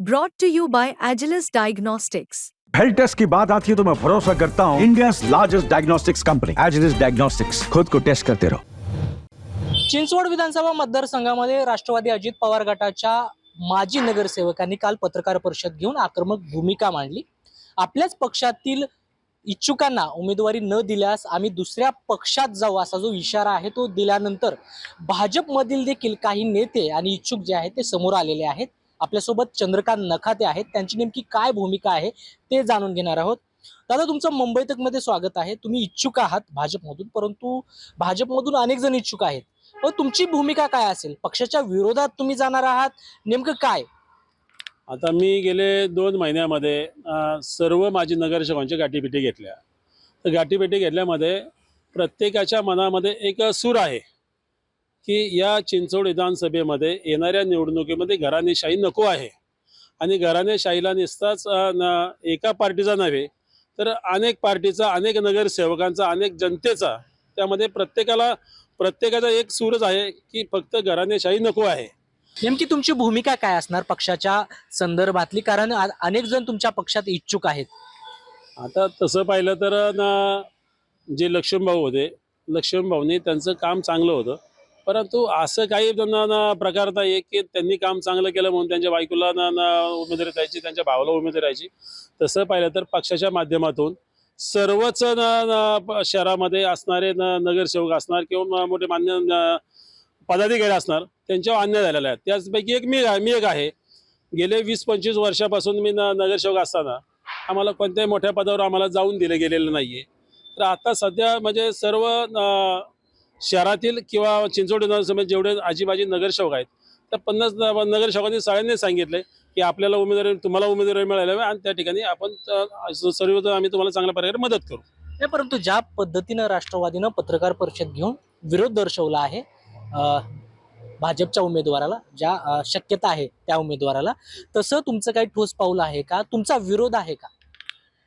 Brought to you by Agilus Diagnostics. Health test की बात आती है तो मैं भरोसा करता हूँ India largest diagnostics company Agilus diagnostics खुद को टेस्ट करते रहो चिंचवड विधानसभा मतदारसंघामध्ये राष्ट्रवादी अजित पवार गटाच्या माजी नगरसेवकांनी काल पत्रकार परिषद घेऊन आक्रमक भूमिका मांडली. आपल्याच पक्षातील इच्छुकांना उमेदवारी न दिल्यास आम्ही दुसऱ्या पक्षात जाऊ असा जो इशारा आहे तो दिल्यानंतर भाजपमधील देखील काही नेते आणि इच्छुक जे आहेत ते समोर आलेले आहेत. आपल्यासोबत चंद्रकांत नखाते आहेत. त्यांची नेमकी काय भूमिका आहे ते जाणून घेणार आहोत. दादा तुमचं मुंबई तकमध्ये स्वागत आहे. तुम्ही इच्छुक आहात भाजपमधून परंतु भाजपमधून अनेक जण इच्छुक आहेत. पण तुमची भूमिका काय असेल? पक्षाच्या विरोधात तुम्ही जाणार आहात? नेमकं काय? आता मी गेले दोन महिन्यामध्ये सर्व माझी नगरसेवकांची गाठीपेटी घेतल्या. तर गाठीपेटी घेतल्यामध्ये प्रत्येकाच्या मनामध्ये एक सूर आहे. की या चिंचवड विधानसभेमध्ये येणाऱ्या निवडणुकीमध्ये घराणेशाही नको आहे. आणि घराणेशाहीला निसताच एका पार्टीचा नव्हे तर अनेक पार्टीचा अनेक नगरसेवकांचा अनेक जनतेचा त्यामध्ये प्रत्येकाला प्रत्येकाचा एक सूरच आहे की फक्त घराणेशाही नको आहे. नेमकी तुमची भूमिका काय असणार पक्षाच्या संदर्भातली? कारण अनेक जण तुमच्या पक्षात इच्छुक आहेत. आता तसं पाहिलं तर ना जे लक्ष्मणभाऊ होते लक्ष्मणभाऊनी त्यांचं काम चांगलं होतं. परंतु असं काही त्यांना ना प्रकार नाही की त्यांनी काम चांगलं केलं म्हणून त्यांच्या बायकोला ना ना उमेदवारी द्यायची त्यांच्या भावाला उमेदवारी द्यायची. तसं पाहिलं तर पक्षाच्या माध्यमातून सर्वच ना शहरामध्ये असणारे नगरसेवक असणार किंवा मोठे मान्य पदाधिकारी असणार त्यांच्यावर अन्याय झालेला आहे त्याचपैकी एक मी मी एक आहे. गेले वीस पंचवीस वर्षापासून मी न नगरसेवक असताना आम्हाला कोणत्याही मोठ्या पदावर आम्हाला जाऊन दिलं गेलेलं नाहीये. तर आता सध्या म्हणजे सर्व शहरातील किंवा चिंचवड विधानसभेत म्हणजे जेवढे आजीबाजी नगरसेवक आहेत त्या पन्नास नगरसेवकांनी सगळ्यांनी सांगितले की आपल्याला उमेदवारी तुम्हाला उमेदवारी मिळायला हवी आणि त्या ठिकाणी आपण सर्व आम्ही तुम्हाला चांगल्या प्रकारे मदत करू. नाही परंतु ज्या पद्धतीनं राष्ट्रवादीनं पत्रकार परिषद घेऊन विरोध दर्शवला आहे भाजपच्या उमेदवाराला ज्या शक्यता आहे त्या उमेदवाराला तसं तुमचं काही ठोस पाऊल आहे का? तुमचा विरोध आहे का?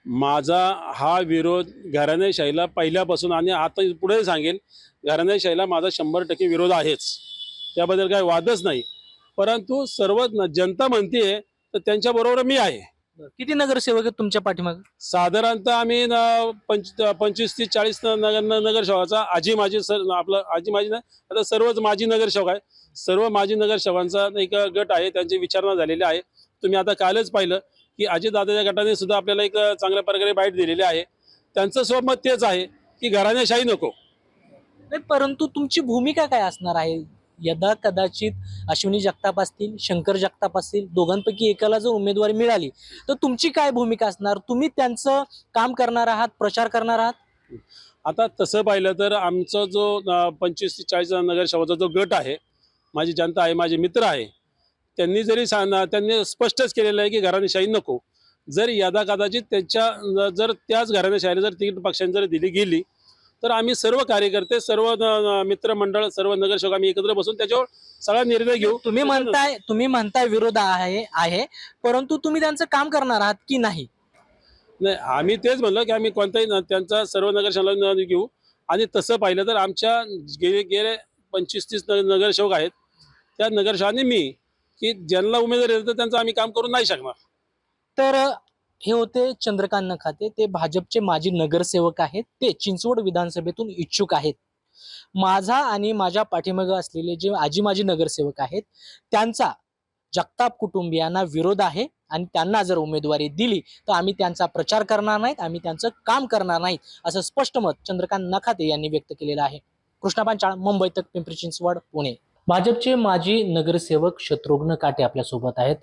माझा हा विरोध घराणेशाहीला पहिल्यापासून आणि आता पुढे सांगेल घराणेशाहीला माझा शंभर टक्के विरोध आहेच. त्याबद्दल काही वादच नाही. परंतु सर्व न- जनता म्हणते तर त्यांच्याबरोबर मी आहे. किती नगरसेवक आहेत तुमच्या पाठीमाग? साधारणतः आम्ही न- पंच पंचवीस ते चाळीस नगर नगरसेवकाचा आजी माझी सर आपलं आजी माझी नाही आता सर्वच माजी नगरसेवक आहे सर्व माजी नगरसेवकांचा एक गट आहे त्यांची विचारणा झालेली आहे. तुम्ही आता कालच पाहिलं की अजितदादाच्या गटाने सुद्धा आपल्याला एक चांगल्या प्रकारे बाईट दिलेली आहे. त्यांचं स्वमत तेच आहे की घराण्याशाही नको. नाही परंतु तुमची भूमिका काय असणार आहे? यदा कदाचित अश्विनी जगताप असतील शंकर जगताप असतील दोघांपैकी एकाला जर उमेदवारी मिळाली तर तुमची काय भूमिका असणार? तुम्ही त्यांचं काम करणार आहात प्रचार करणार आहात? आता तसं पाहिलं तर आमचा जो पंचवीस ते चाळीस नगरसेवकाचा जो गट आहे माझी जनता आहे माझे मित्र आहे त्यांनी जरी सांग त्यांनी स्पष्टच केलेलं आहे की घराणेशाही नको. जर यदा कदाचित त्यांच्या जर त्याच घराणेशाहीला जर तिकीट पक्षांनी जर दिली गेली तर आम्ही सर्व कार्यकर्ते सर्व मित्रमंडळ सर्व नगरसेवक आम्ही एकत्र बसून त्याच्यावर सगळा निर्णय घेऊ. तुम्ही म्हणताय तुम्ही म्हणताय विरोध आहे आहे परंतु तुम्ही त्यांचं काम करणार आहात की नाही? नाही आम्ही तेच म्हणलं की आम्ही कोणताही त्यांचा सर्व नगरसेवकांना घेऊ. आणि तसं पाहिलं तर आमच्या गेले गेले पंचवीस तीस नगरसेवक आहेत. त्या नगरसेवकांनी मी की ज्यांना उमेदवारी देतं त्यांचं आम्ही काम करू नाही शकणार. तर हे होते चंद्रकांत नखाते ते भाजपचे माजी नगरसेवक आहेत. ते चिंचवड विधानसभेतून इच्छुक आहेत. माझा आणि माझ्या पाठीमागं असलेले जे आजी माजी नगरसेवक आहेत त्यांचा जगताप कुटुंबियांना विरोध आहे आणि त्यांना जर उमेदवारी दिली तर आम्ही त्यांचा प्रचार करणार नाहीत आम्ही त्यांचं काम करणार नाहीत असं स्पष्ट मत चंद्रकांत नखाते यांनी व्यक्त केलेलं आहे. कृष्णा पांचाळ मुंबई तक पिंपरी चिंचवड पुणे. भाजपचे माजी नगरसेवक शत्रुघ्न काटे आपल्यासोबत आहेत.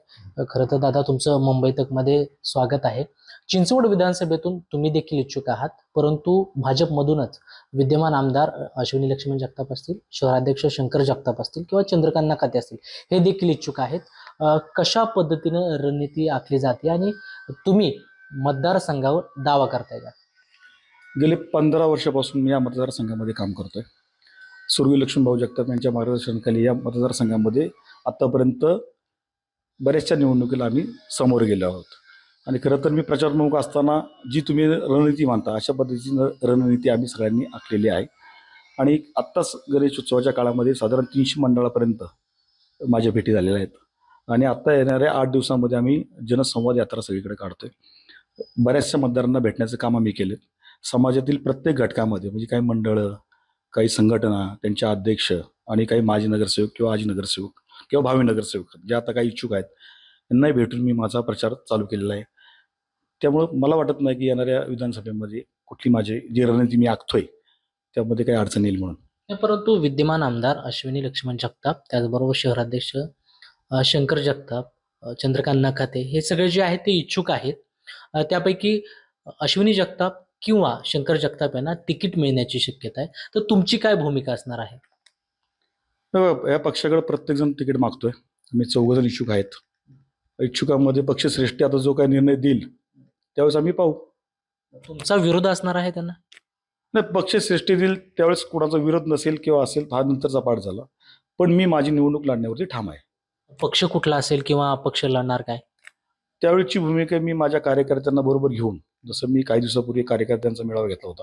खरं तर दादा तुमचं मुंबई तकमध्ये स्वागत आहे. चिंचवड विधानसभेतून तुम्ही देखील इच्छुक आहात परंतु भाजपमधूनच विद्यमान आमदार अश्विनी लक्ष्मण जगताप असतील शहराध्यक्ष शंकर जगताप असतील किंवा चंद्रकांत नाकाते असतील हे देखील इच्छुक आहेत. कशा पद्धतीनं रणनीती आखली जाते आणि तुम्ही मतदारसंघावर दावा करताय का? गेले पंधरा वर्षापासून मी या मतदारसंघामध्ये काम करतोय. सुरवी लक्ष्मीभाऊ जगताप यांच्या मार्गदर्शनाखाली या मतदारसंघामध्ये आत्तापर्यंत बऱ्याचशा निवडणुकीला आम्ही समोर गेलो आहोत. आणि खरं तर मी प्रचारप्रमुख असताना जी तुम्ही रणनीती मानता अशा पद्धतीची रणनीती आम्ही सगळ्यांनी आखलेली आहे. आणि आत्ताच गणेश उत्सवाच्या काळामध्ये साधारण तीनशे मंडळापर्यंत माझ्या भेटी झालेल्या आहेत. आणि आत्ता येणाऱ्या आठ दिवसामध्ये आम्ही जनसंवाद यात्रा सगळीकडे काढतोय. बऱ्याचशा मतदारांना भेटण्याचं काम आम्ही केले. समाजातील प्रत्येक घटकामध्ये म्हणजे काही मंडळं काही संघटना त्यांचे अध्यक्ष आणि काही माजी नगरसेवक किंवा आजी नगरसेवक किंवा भावी नगरसेवक जे आता काही इच्छुक आहेत त्यांनाही भेटून मी माझा प्रचार चालू केलेला आहे. त्यामुळं मला वाटत नाही की येणाऱ्या विधानसभेमध्ये कुठली माझी जी रणनीती मी आखतोय त्यामध्ये काही अडचण येईल म्हणून. परंतु विद्यमान आमदार अश्विनी लक्ष्मण जगताप त्याचबरोबर शहराध्यक्ष शंकर जगताप चंद्रकांत नखाते हे सगळे जे आहेत ते इच्छुक आहेत. त्यापैकी अश्विनी जगताप किंवा शंकर जगताप यांना तिकीट मिळण्याची शक्यता आहे तर तुमची काय भूमिका असणार आहे? या पक्षाकडे प्रत्येकजण तिकीट मागतोय. आम्ही चौघजण इच्छुक आहेत. इच्छुकांमध्ये पक्षश्रेष्ठी आता जो काही निर्णय देईल त्यावेळेस आम्ही पाहू. तुमचा विरोध असणार आहे त्यांना? नाही पक्षश्रेष्ठी देईल त्यावेळेस कोणाचा विरोध नसेल किंवा असेल हा नंतरचा पाठ झाला. पण मी माझी निवडणूक लढण्यावरती ठाम आहे. पक्ष कुठला असेल किंवा अपक्ष लढणार काय? त्यावेळीची भूमिका मी माझ्या कार्यकर्त्यांना बरोबर घेऊन जसं मी काही दिवसापूर्वी कार्यकर्त्यांचा मेळावा घेतला होता.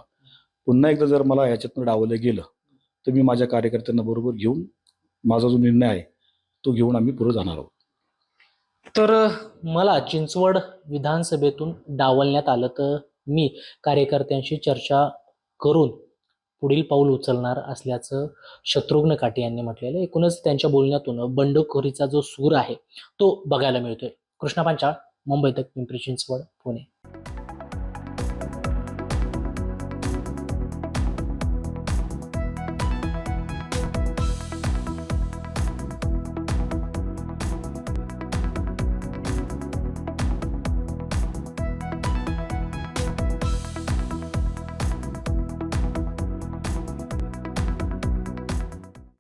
पुन्हा एकदा जर मला ह्याच्यातनं डावलं गेलं तर मी माझ्या कार्यकर्त्यांना बरोबर घेऊन माझा जो निर्णय आहे तो घेऊन आम्ही पुढे जाणार आहोत. तर मला चिंचवड विधानसभेतून डावलण्यात आलं तर मी कार्यकर्त्यांशी चर्चा करून पुढील पाऊल उचलणार असल्याचं शत्रुघ्न काटे यांनी म्हटलेलं एकूणच त्यांच्या बोलण्यातून बंडखोरीचा जो सूर आहे तो बघायला मिळतोय. कृष्णा पांचाळ मुंबई तक पिंपरी चिंचवड पुणे.